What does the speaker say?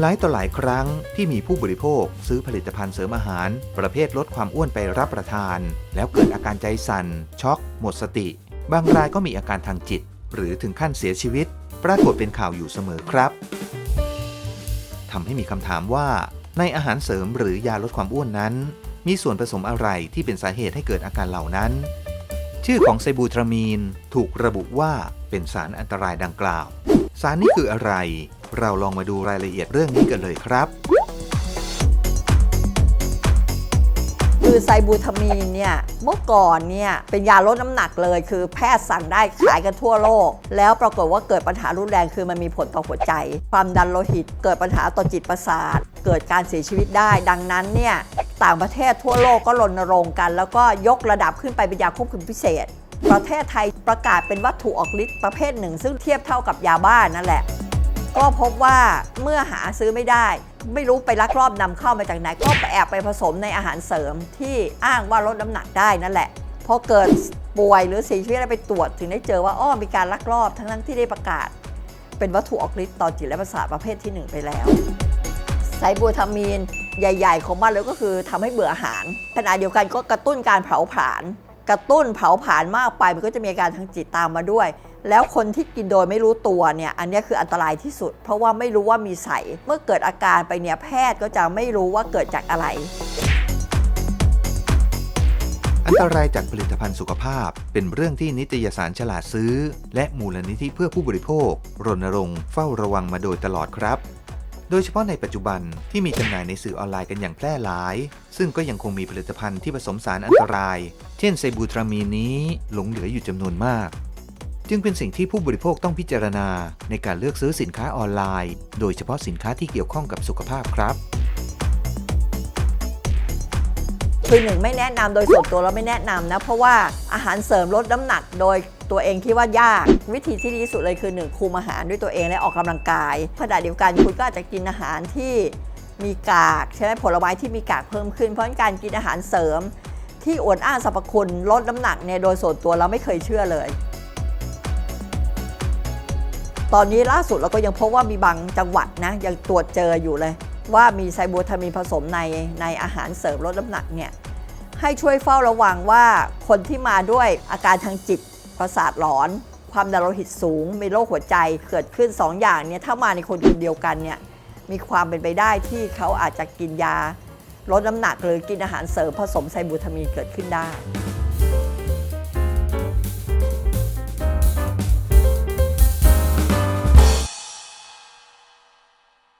หลายต่อหลายครั้งที่มีผู้บริโภคซื้อผลิตภัณฑ์เสริมอาหาร ประเภทลดความอ้วนไปรับประทาน แล้วเกิดอาการใจสั่น ช็อก หมดสติ บางรายก็มีอาการทางจิต หรือถึงขั้นเสียชีวิต ปรากฏเป็นข่าวอยู่เสมอครับทำให้มีคำถามว่า ในอาหารเสริมหรือยาลดความอ้วนนั้น มีส่วนผสมอะไรที่เป็นสาเหตุให้เกิดอาการเหล่านั้น ชื่อของไซบูทรามีนถูกระบุว่าเป็นสารอันตรายดังกล่าว สารนี้คืออะไร เราลองมาดูรายละเอียดเรื่องนี้กันเลยครับ คือไซบูทามีนเนี่ยเมื่อก่อนเนี่ยเป็นยาลดน้ำหนักเลย คือแพทย์สั่งได้ขายกันทั่วโลก แล้วปรากฏว่าเกิดปัญหารุนแรงคือมันมีผลต่อหัวใจ ความดันโลหิต เกิดปัญหาต่อจิตประสาท เกิดการเสียชีวิตได้ ดังนั้นเนี่ยต่างประเทศทั่วโลกก็รณรงค์กัน แล้วก็ยกระดับขึ้นไปเป็นยาควบคุมพิเศษ ประเทศไทยประกาศเป็นวัตถุออกฤทธิ์ประเภทหนึ่ง ซึ่งเทียบเท่ากับยาบ้านั่นแหละ ก็พบว่าเมื่อหาซื้อไม่ได้ ไม่รู้ไปลักลอบนำเข้ามาจากไหน ก็ไปแอบไปผสมในอาหารเสริมที่อ้างว่าลดน้ำหนักได้นั่นแหละพอเกิดป่วยหรือเสียชีวิตแล้วไปตรวจถึงได้เจอว่าอ้อมีการลักลอบทั้งนั้นที่ได้ประกาศ เป็นวัตถุออกฤทธิ์ต่อจิตและประสาทประเภทที่ 1 ไปแล้วไซบูทามีนใหญ่ ๆ ของมันเลยก็คือทำให้เบื่ออาหารขณะเดียวกันก็กระตุ้นการเผาผลาญ กระตุ้นเผาผลาญมากไปมันก็จะมีอาการทางจิตตามมาด้วย แล้วคนที่กินโดยไม่รู้ตัวเนี่ยอันนี้คืออันตรายที่สุด เพราะว่าไม่รู้ว่ามีใสเมื่อเกิดอาการไปเนี่ยแพทย์ก็จะไม่รู้ว่าเกิดจากอะไร อันตรายจากผลิตภัณฑ์สุขภาพเป็นเรื่องที่นิตยสารฉลาดซื้อ และมูลนิธิเพื่อผู้บริโภค รณรงค์เฝ้าระวังมาโดยตลอดครับโดยเฉพาะในปัจจุบันที่มีจำหน่ายในสื่อออนไลน์กันอย่างแพร่หลาย ซึ่งก็ยังคงมีผลิตภัณฑ์ที่ผสมสารอันตราย เช่นไซบูทรามีนนี้หลงเหลืออยู่จำนวนมาก จึงเป็นสิ่งที่ผู้บริโภคต้องพิจารณาในการเลือกซื้อสินค้าออนไลน์ โดยเฉพาะสินค้าที่เกี่ยวข้องกับสุขภาพครับคือหนึ่งไม่แนะนำโดยส่วนตัวเราไม่แนะนำนะ เพราะว่าอาหารเสริมลดน้ำหนักโดยตัวเองคิดว่ายาก วิธีที่ดีที่สุดเลยคือหนึ่งคุมอาหารด้วยตัวเองและออกกำลังกายขณะเดียวกันคุณก็อาจจะกินอาหารที่มีกากใช่ไหมผลไม้ที่มีกากเพิ่มขึ้นเพราะการกินอาหารเสริม ที่อวดอ้างสรรพคุณลดน้ำหนักเนี่ยโดยส่วนตัวเราไม่เคยเชื่อเลย ตอนนี้ล่าสุดเราก็ยังพบว่ามีบางจังหวัดนะยังตรวจเจออยู่เลย ว่ามีไซบูทามีนผสมในในอาหารเสริมลดน้ำหนักเนี่ยให้ช่วยเฝ้าระวังว่าคนที่มาด้วยอาการทางจิตประสาทหลอน ความดันโลหิตสูง มีโรคหัวใจเกิดขึ้น 2อย่างเนี่ยถ้ามาในคนคนเดียวกันเนี่ยมีความเป็นไปได้ที่เขาอาจจะกินยา ลดน้ำหนักหรือกินอาหารเสริมผสมไซบูทามีนเกิดขึ้นได้